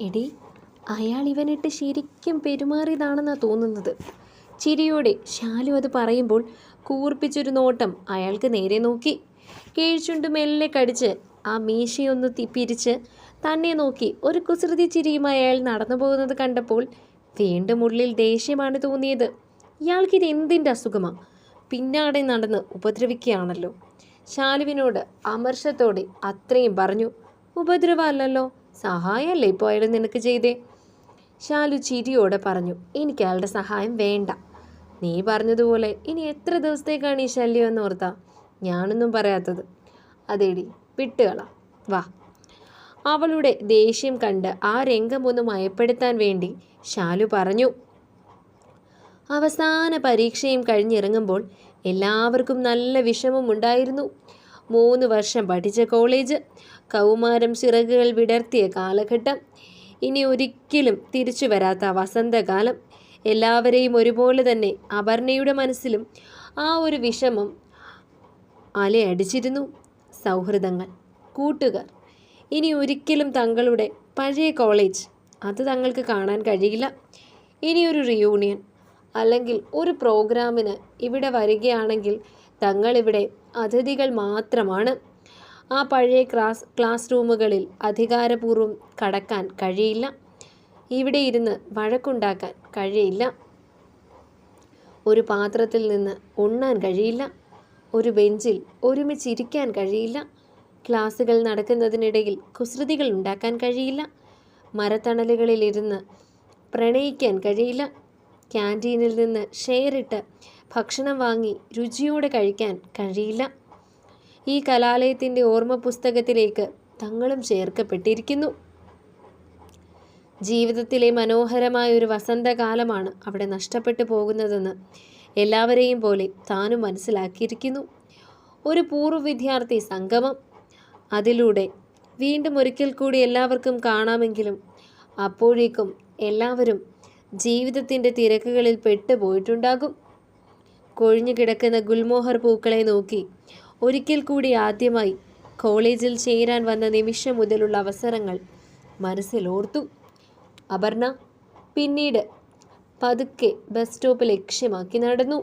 എടി അയാൾ ഇവനിട്ട് ശരിക്കും പെരുമാറിയതാണെന്നാണ് തോന്നുന്നത്. ചിരിയോടെ ശാലു അത് പറയുമ്പോൾ കൂർപ്പിച്ചൊരു നോട്ടം അയാൾക്ക് നേരെ നോക്കി. കീഴ്ചുണ്ട് മെല്ലെ കടിച്ച് ആ മീശയൊന്ന് തിപ്പിരിച്ച് തന്നെ നോക്കി ഒരു കുസൃതി ചിരിയുമായി അയാൾ നടന്നു പോകുന്നത് കണ്ടപ്പോൾ വീണ്ടും ഉള്ളിൽ ദേഷ്യമാണ് തോന്നിയത്. ഇയാൾക്കിത് എന്തിന്റെ അസുഖമാ? പിന്നാടെ നടന്ന് ഉപദ്രവിക്കുകയാണല്ലോ. ശാലുവിനോട് അമർഷത്തോടെ അത്രയും പറഞ്ഞു. ഉപദ്രവമല്ലല്ലോ. സഹായമല്ലേ ഇപ്പോൾ അയാൾ നിനക്ക് ചെയ്തേ? ശാലു ചിരിയോടെ പറഞ്ഞു എനിക്ക് അയാളുടെ സഹായം വേണ്ട. നീ പറഞ്ഞതുപോലെ ഇനി എത്ര ദിവസത്തേക്കാണ് ഈ ശല്യം എന്ന് ഓർത്താ? ഞാനൊന്നും പറയാത്തത്. അതേടി വിട്ടുകള. വാ. അവളുടെ ദേഷ്യം കണ്ട് ആ രംഗം ഒന്ന് മയപ്പെടുത്താൻ വേണ്ടി ശാലു പറഞ്ഞു അവസാന പരീക്ഷയും കഴിഞ്ഞിറങ്ങുമ്പോൾ എല്ലാവർക്കും നല്ല വിഷമമുണ്ടായിരുന്നു മൂന്ന് വർഷം പഠിച്ച കോളേജ് കൗമാരം ചിറകുകൾ വിടർത്തിയ കാലഘട്ടം. ഇനി ഒരിക്കലും തിരിച്ചു വരാത്ത വസന്തകാലം. എല്ലാവരെയും ഒരുപോലെ തന്നെ അപർണയുടെ മനസ്സിലും ആ ഒരു വിഷമം അലയടിച്ചിരുന്നു. സൗഹൃദങ്ങൾ കൂട്ടുകാർ ഇനി ഒരിക്കലും തങ്ങളുടെ പഴയ കോളേജ് അത് തങ്ങൾക്ക് കാണാൻ കഴിയില്ല. ഇനിയൊരു റിയൂണിയൻ അല്ലെങ്കിൽ ഒരു പ്രോഗ്രാമിന് ഇവിടെ വരികയാണെങ്കിൽ തങ്ങളിവിടെ അതിഥികൾ മാത്രമാണ്. ആ പഴയ ക്ലാസ് ക്ലാസ് റൂമുകളിൽ അധികാരപൂർവം കടക്കാൻ കഴിയില്ല. ഇവിടെ ഇരുന്ന് വഴക്കുണ്ടാക്കാൻ കഴിയില്ല. ഒരു പാത്രത്തിൽ നിന്ന് ഉണ്ണാൻ കഴിയില്ല. ഒരു ബെഞ്ചിൽ ഒരുമിച്ചിരിക്കാൻ കഴിയില്ല. ക്ലാസ്സുകൾ നടക്കുന്നതിനിടയിൽ കുസൃതികൾ ഉണ്ടാക്കാൻ കഴിയില്ല. മരത്തണലുകളിലിരുന്ന് പ്രണയിക്കാൻ കഴിയില്ല. ക്യാന്റീനിൽ നിന്ന് ഷെയറിട്ട് ഭക്ഷണം വാങ്ങി രുചിയോടെ കഴിക്കാൻ കഴിയില്ല. ഈ കലാലയത്തിന്റെ ഓർമ്മ പുസ്തകത്തിലേക്ക് തങ്ങളും ചേർക്കപ്പെട്ടിരിക്കുന്നു. ജീവിതത്തിലെ മനോഹരമായ ഒരു വസന്തകാലമാണ് അവിടെ നഷ്ടപ്പെട്ടു പോകുന്നതെന്ന് എല്ലാവരെയും പോലെ താനും മനസ്സിലാക്കിയിരിക്കുന്നു. ഒരു പൂർവ വിദ്യാർത്ഥി സംഗമം. അതിലൂടെ വീണ്ടും ഒരിക്കൽ കൂടി എല്ലാവർക്കും കാണാമെങ്കിലും അപ്പോഴേക്കും എല്ലാവരും ജീവിതത്തിന്റെ തിരക്കുകളിൽ പെട്ടുപോയിട്ടുണ്ടാകും. കൊഴിഞ്ഞു കിടക്കുന്ന ഗുൽമോഹർ പൂക്കളെ നോക്കി. ഒരിക്കൽ കൂടി ആദ്യമായി കോളേജിൽ ചേരാൻ വന്ന നിമിഷം മുതലുള്ള അവസരങ്ങൾ മനസ്സിലോർത്തു അപർണ പിന്നീട് പതുക്കെ ബസ് സ്റ്റോപ്പ് ലക്ഷ്യമാക്കി നടന്നു.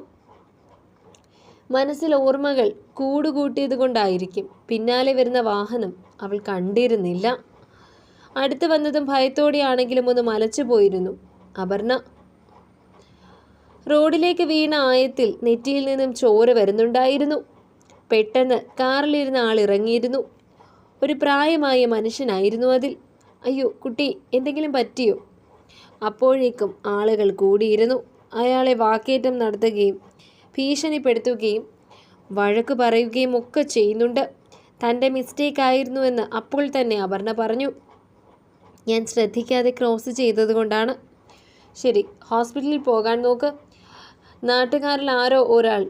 മനസ്സിൽ ഓർമ്മകൾ കൂടുകൂട്ടിയത് കൊണ്ടായിരിക്കും പിന്നാലെ വരുന്ന വാഹനം അവൾ കണ്ടിരുന്നില്ല. അടുത്ത് വന്നതും ഭയത്തോടെയാണെങ്കിലും ഒന്ന് മലച്ചു പോയിരുന്നു. അപർണ റോഡിലേക്ക് വീണ ആയത്തിൽ നെറ്റിയിൽ നിന്നും ചോര വരുന്നുണ്ടായിരുന്നു. പെട്ടെന്ന് കാറിലിരുന്ന ആൾ ഇറങ്ങിയിരുന്നു. ഒരു പ്രായമായ മനുഷ്യനായിരുന്നു അതിൽ. അയ്യോ കുട്ടി എന്തെങ്കിലും പറ്റിയോ? അപ്പോഴേക്കും ആളുകൾ കൂടിയിരുന്നു. അയാളെ വാക്കേറ്റം നടത്തുകയും ഭീഷണിപ്പെടുത്തുകയും വഴക്ക് പറയുകയും ഒക്കെ ചെയ്യുന്നുണ്ട്. തന്റെ മിസ്റ്റേക്ക് ആയിരുന്നുവെന്ന് അപ്പോൾ തന്നെ അപർണ പറഞ്ഞു. ഞാൻ ശ്രദ്ധിക്കാതെ ക്രോസ് ചെയ്തതുകൊണ്ടാണ് ശരി ഹോസ്പിറ്റലിൽ പോകാൻ നോക്ക്. നാട്ടുകാരിൽ ആരോ ഒരാൾ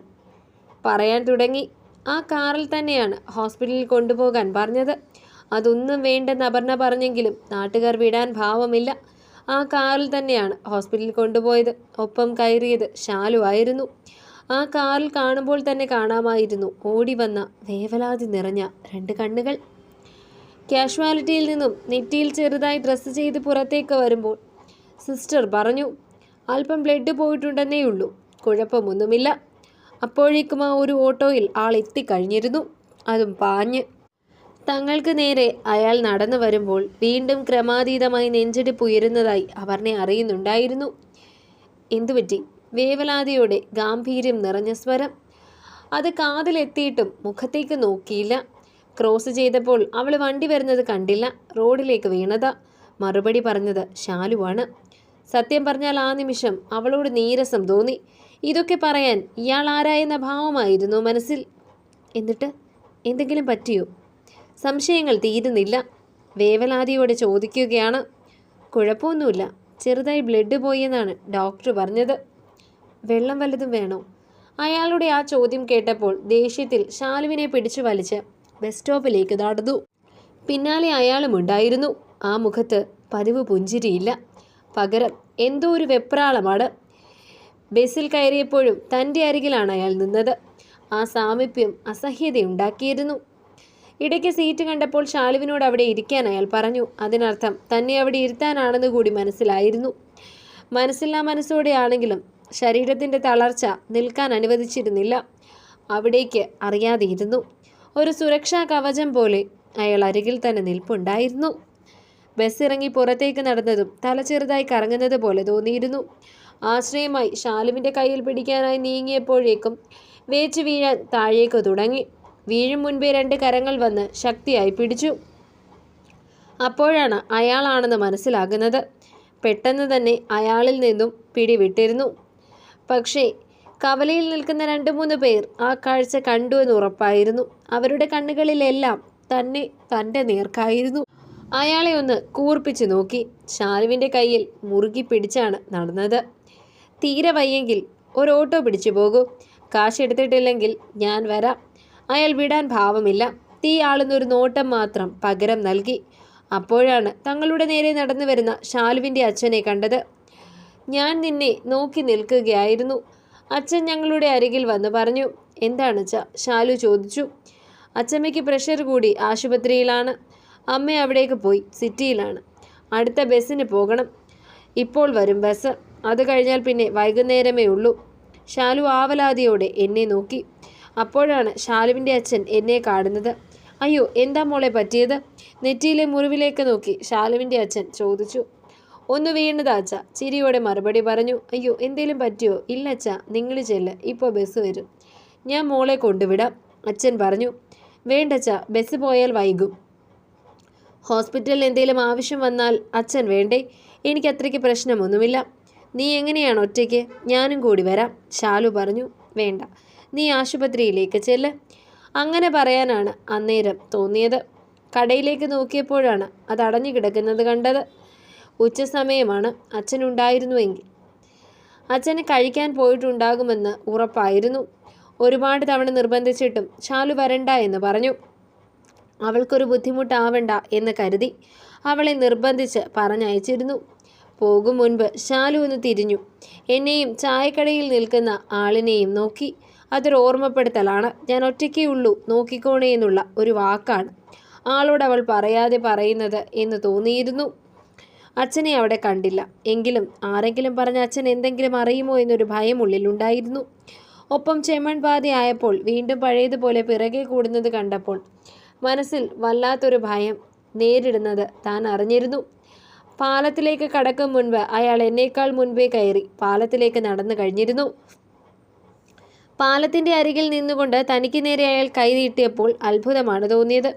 പറയാൻ തുടങ്ങി. ആ കാറിൽ തന്നെയാണ് ഹോസ്പിറ്റലിൽ കൊണ്ടുപോകാൻ പറഞ്ഞത്. അതൊന്നും വേണ്ടെന്ന് അപർണ പറഞ്ഞെങ്കിലും നാട്ടുകാർ വിടാൻ ഭാവമില്ല. ആ കാറിൽ തന്നെയാണ് ഹോസ്പിറ്റലിൽ കൊണ്ടുപോയത്. ഒപ്പം കയറിയത് ശാലു ആയിരുന്നു. ആ കാറിൽ കാണുമ്പോൾ തന്നെ കാണാമായിരുന്നു ഓടി വന്ന വേവലാതി നിറഞ്ഞ രണ്ട് കണ്ണുകൾ. കാഷ്വാലിറ്റിയിൽ നിന്നും നെറ്റിയിൽ ചെറുതായി ഡ്രസ്സ് ചെയ്ത് പുറത്തേക്ക് വരുമ്പോൾ സിസ്റ്റർ പറഞ്ഞു അല്പം ബ്ലഡ് പോയിട്ടുണ്ടെന്നേ ഉള്ളൂ കുഴപ്പമൊന്നുമില്ല. അപ്പോഴേക്കും ആ ഒരു ഓട്ടോയിൽ ആൾ എത്തിക്കഴിഞ്ഞിരുന്നു അതും പാഞ്ഞ്. തങ്ങൾക്ക് നേരെ അയാൾ നടന്നു വരുമ്പോൾ വീണ്ടും ക്രമാതീതമായി നെഞ്ചെടുപ്പ് ഉയരുന്നതായി അപർണ അറിയുന്നുണ്ടായിരുന്നു. എന്തുപറ്റി? വേവലാതിയോടെ ഗാംഭീര്യം നിറഞ്ഞ സ്വരം. അത് കാതിലെത്തിയിട്ടും മുഖത്തേക്ക് നോക്കിയില്ല. ക്രോസ് ചെയ്തപ്പോൾ അവൾ വണ്ടി വരുന്നത് കണ്ടില്ല. റോഡിലേക്ക് വീണതാ. മറുപടി പറഞ്ഞത് ശാലുവാണ്. സത്യം പറഞ്ഞാൽ ആ നിമിഷം അവളോട് നീരസം തോന്നി. ഇതൊക്കെ പറയാൻ ഇയാൾ ആരായെന്ന ഭാവമായിരുന്നു മനസ്സിൽ. എന്നിട്ട് എന്തെങ്കിലും പറ്റിയോ? സംശയങ്ങൾ തീരുന്നില്ല. വേവലാതിയോടെ ചോദിക്കുകയാണ്. കുഴപ്പമൊന്നുമില്ല. ചെറുതായി ബ്ലഡ് പോയെന്നാണ് ഡോക്ടർ പറഞ്ഞത്. വെള്ളം വല്ലതും വേണോ? അയാളുടെ ആ ചോദ്യം കേട്ടപ്പോൾ ദേഷ്യത്തിൽ ശാലുവിനെ പിടിച്ചു വലിച്ച് ബസ് സ്റ്റോപ്പിലേക്ക് നടന്നു പിന്നാലെ അയാളും ഉണ്ടായിരുന്നു. ആ മുഖത്ത് പതിവ് പുഞ്ചിരിയില്ല. പകരം എന്തോ ഒരു വെപ്രാളമാണ്. ബസ്സിൽ കയറിയപ്പോഴും തന്റെ അരികിലാണ് അയാൾ നിന്നത്. ആ സാമീപ്യം അസഹ്യതയുണ്ടാക്കിയിരുന്നു. ഇടയ്ക്ക് സീറ്റ് കണ്ടപ്പോൾ ഷാലുവിനോട് അവിടെ ഇരിക്കാൻ അയാൾ പറഞ്ഞു. അതിനർത്ഥം തന്നെ അവിടെ ഇരുത്താനാണെന്ന് കൂടി മനസ്സിലായിരുന്നു. മനസ്സില്ലാ മനസ്സോടെയാണെങ്കിലും ശരീരത്തിന്റെ തളർച്ച നിൽക്കാൻ അനുവദിച്ചിരുന്നില്ല. അവിടേക്ക് അറിയാതെ ഇരുന്നു ഒരു സുരക്ഷാ കവചം പോലെ അയാൾ അരികിൽ തന്നെ നിൽപ്പുണ്ടായിരുന്നു. ബസ് ഇറങ്ങി പുറത്തേക്ക് നടന്നതും തല ചെറുതായി കറങ്ങുന്നത് പോലെ തോന്നിയിരുന്നു. ആശ്രയമായി ഷാലുവിന്റെ കയ്യിൽ പിടിക്കാനായി നീങ്ങിയപ്പോഴേക്കും വേച്ചു വീഴാൻ താഴേക്ക് തുടങ്ങി. വീഴും മുൻപേ രണ്ട് കരങ്ങൾ വന്ന് ശക്തിയായി പിടിച്ചു. അപ്പോഴാണ് അയാളാണെന്ന് മനസ്സിലാകുന്നത്. പെട്ടെന്ന് തന്നെ അയാളിൽ നിന്നും പിടിവിട്ടിരുന്നു. പക്ഷേ കവലയിൽ നിൽക്കുന്ന രണ്ട് മൂന്ന് പേർ ആ കാഴ്ച കണ്ടു എന്ന് ഉറപ്പായിരുന്നു. അവരുടെ കണ്ണുകളിലെല്ലാം തന്നെ തന്റെ നേർക്കായിരുന്നു. അയാളെ ഒന്ന് കൂർപ്പിച്ചു നോക്കി. ഷാലുവിന്റെ കയ്യിൽ മുറുകി പിടിച്ചാണ് നടന്നത്. തീരെ വയ്യെങ്കിൽ ഒരു ഓട്ടോ പിടിച്ചു പോകൂ. കാശ് എടുത്തിട്ടില്ലെങ്കിൽ ഞാൻ വരാം. അയാൾ വിടാൻ ഭാവമില്ല. തീ ആളുന്നൊരു നോട്ടം മാത്രം പകരം നൽകി. അപ്പോഴാണ് തങ്ങളുടെ നേരെ നടന്നു വരുന്ന ഷാലുവിന്റെ അച്ഛനെ കണ്ടത്. ഞാൻ നിന്നെ നോക്കി നിൽക്കുകയായിരുന്നു. അച്ഛൻ ഞങ്ങളുടെ അരികിൽ വന്ന് പറഞ്ഞു എന്താണ് അച്ഛ? ഷാലു ചോദിച്ചു. അച്ചമ്മയ്ക്ക് പ്രഷർ കൂടി ആശുപത്രിയിലാണ്. അമ്മ അവിടേക്ക് പോയി സിറ്റിയിലാണ്. അടുത്ത ബസ്സിന് പോകണം. ഇപ്പോൾ വരും ബസ്. അത് കഴിഞ്ഞാൽ പിന്നെ വൈകുന്നേരമേ ഉള്ളൂ. ഷാലു ആവലാതിയോടെ എന്നെ നോക്കി. അപ്പോഴാണ് ഷാലുവിന്റെ അച്ഛൻ എന്നെ കാണുന്നത്. അയ്യോ എന്താ മോളെ പറ്റിയത്? നെറ്റിയിലെ മുറിവിലേക്ക് നോക്കി ഷാലുവിന്റെ അച്ഛൻ ചോദിച്ചു. ഒന്ന് വീണത് അച്ഛ ചിരിയോടെ മറുപടി പറഞ്ഞു. അയ്യോ എന്തേലും പറ്റിയോ? ഇല്ല അച്ഛ നിങ്ങൾ ചെല്ല്. ഇപ്പോൾ ബസ് വരും. ഞാൻ മോളെ കൊണ്ടുവിടാം അച്ഛൻ പറഞ്ഞു. വേണ്ടച്ച ബസ് പോയാൽ വൈകും. ഹോസ്പിറ്റലിൽ എന്തെങ്കിലും ആവശ്യം വന്നാൽ അച്ഛൻ വേണ്ടേ? എനിക്ക് അത്രയ്ക്ക് പ്രശ്നമൊന്നുമില്ല. നീ എങ്ങനെയാണ് ഒറ്റയ്ക്ക്? ഞാനും കൂടി വരാം. ശാലു പറഞ്ഞു വേണ്ട. നീ ആശുപത്രിയിലേക്ക് ചെല്ല്. അങ്ങനെ പറയാനാണ് അന്നേരം തോന്നിയത്. കടയിലേക്ക് നോക്കിയപ്പോഴാണ് അത് അടഞ്ഞു കിടക്കുന്നത് കണ്ടത്. ഉച്ചസമയമാണ്. അച്ഛനുണ്ടായിരുന്നുവെങ്കിൽ അച്ഛന് കഴിക്കാൻ പോയിട്ടുണ്ടാകുമെന്ന് ഉറപ്പായിരുന്നു. ഒരുപാട് തവണ നിർബന്ധിച്ചിട്ടും ശാലു വരണ്ട എന്ന് പറഞ്ഞു. അവൾക്കൊരു ബുദ്ധിമുട്ടാവണ്ട എന്ന് കരുതി അവളെ നിർബന്ധിച്ച് പറഞ്ഞയച്ചിരുന്നു. പോകും മുൻപ് ശാലു ഒന്ന് തിരിഞ്ഞു. എന്നെയും ചായക്കടയിൽ നിൽക്കുന്ന ആളിനെയും നോക്കി. അതൊരു ഓർമ്മപ്പെടുത്തലാണ്. ഞാൻ ഒറ്റയ്ക്കേ ഉള്ളൂ നോക്കിക്കോണേ എന്നുള്ള ഒരു വാക്കാണ് ആളോട് അവൾ പറയാതെ പറയുന്നത് എന്ന് തോന്നിയിരുന്നു. അച്ഛനെ അവിടെ കണ്ടില്ല. എങ്കിലും ആരെങ്കിലും പറഞ്ഞ അച്ഛൻ എന്തെങ്കിലും അറിയുമോ എന്നൊരു ഭയം ഉള്ളിലുണ്ടായിരുന്നു. ഒപ്പം ചെമ്മൺ പാതയായപ്പോൾ വീണ്ടും പഴയതുപോലെ പിറകെ കൂടുന്നത് കണ്ടപ്പോൾ മനസ്സിൽ വല്ലാത്തൊരു ഭയം നേരിടുന്നത് താൻ അറിഞ്ഞിരുന്നു. പാലത്തിലേക്ക് കടക്കും മുൻപ് അയാൾ എന്നേക്കാൾ മുൻപേ കയറി പാലത്തിലേക്ക് നടന്നു കഴിഞ്ഞിരുന്നു. പാലത്തിന്റെ അരികിൽ നിന്നുകൊണ്ട് തനിക്ക് നേരെ അയാൾ കൈ നീട്ടിയപ്പോൾ അത്ഭുതമാണ് തോന്നിയത്.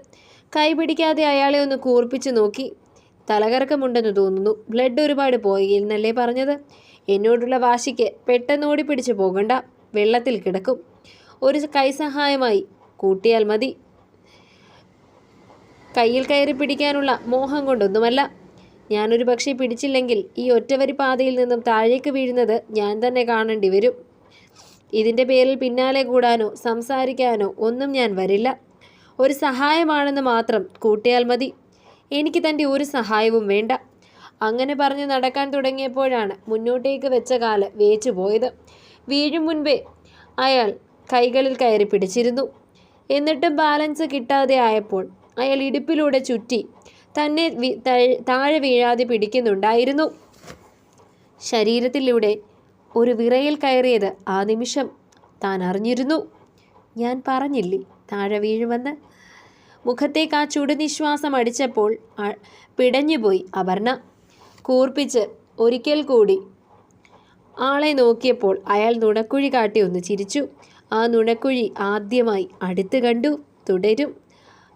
കൈ പിടിക്കാതെ അയാളെ ഒന്ന് കൂർപ്പിച്ചു നോക്കി. തലകറക്കമുണ്ടെന്ന് തോന്നുന്നു. ബ്ലഡ് ഒരുപാട് പോയി എന്നല്ലേ പറഞ്ഞത്? എന്നോടുള്ള വാശിക്ക് പെട്ടെന്ന് ഓടി പിടിച്ചു പോകണ്ട. വെള്ളത്തിൽ കിടക്കും. ഒരു കൈസഹായമായി കൂട്ടിയാൽ മതി. കയ്യിൽ കയറി പിടിക്കാനുള്ള മോഹം കൊണ്ടൊന്നുമല്ല. ഞാനൊരു പക്ഷേ പിടിച്ചില്ലെങ്കിൽ ഈ ഒറ്റവരി പാതയിൽ നിന്നും താഴേക്ക് വീഴുന്നത് ഞാൻ തന്നെ കാണേണ്ടി വരും. ഇതിന്റെ പേരിൽ പിന്നാലെ കൂടാനോ സംസാരിക്കാനോ ഒന്നും ഞാൻ വരില്ല. ഒരു സഹായമാണെന്ന് മാത്രം കൂട്ടിയാൽ മതി. എനിക്ക് തന്റെ ഒരു സഹായവും വേണ്ട. അങ്ങനെ പറഞ്ഞ് നടക്കാൻ തുടങ്ങിയപ്പോഴാണ് മുന്നോട്ടേക്ക് വെച്ച കാൽ വേച്ചു പോയത്. വീഴും മുൻപേ അയാൾ കൈകളിൽ കയറി പിടിച്ചിരുന്നു. എന്നിട്ടും ബാലൻസ് കിട്ടാതെ ആയപ്പോൾ അയാൾ ഇടുപ്പിലൂടെ ചുറ്റി തന്നെ താഴെ വീഴാതെ പിടിക്കുന്നുണ്ടായിരുന്നു. ശരീരത്തിലൂടെ ഒരു വിറയിൽ കയറിയത് ആ നിമിഷം താൻ അറിഞ്ഞിരുന്നു. ഞാൻ പറഞ്ഞില്ലേ താഴെ വീഴുമെന്ന്. മുഖത്തേക്ക് ആ ചുടുനിശ്വാസം അടിച്ചപ്പോൾ പിടഞ്ഞുപോയി അപർണ. കൂർപ്പിച്ച് ഒരിക്കൽ കൂടി ആളെ നോക്കിയപ്പോൾ അയാൾ നുണക്കുഴി കാട്ടി ഒന്ന് ചിരിച്ചു. ആ നുണക്കുഴി ആദ്യമായി അടുത്ത് കണ്ടു തുടരും.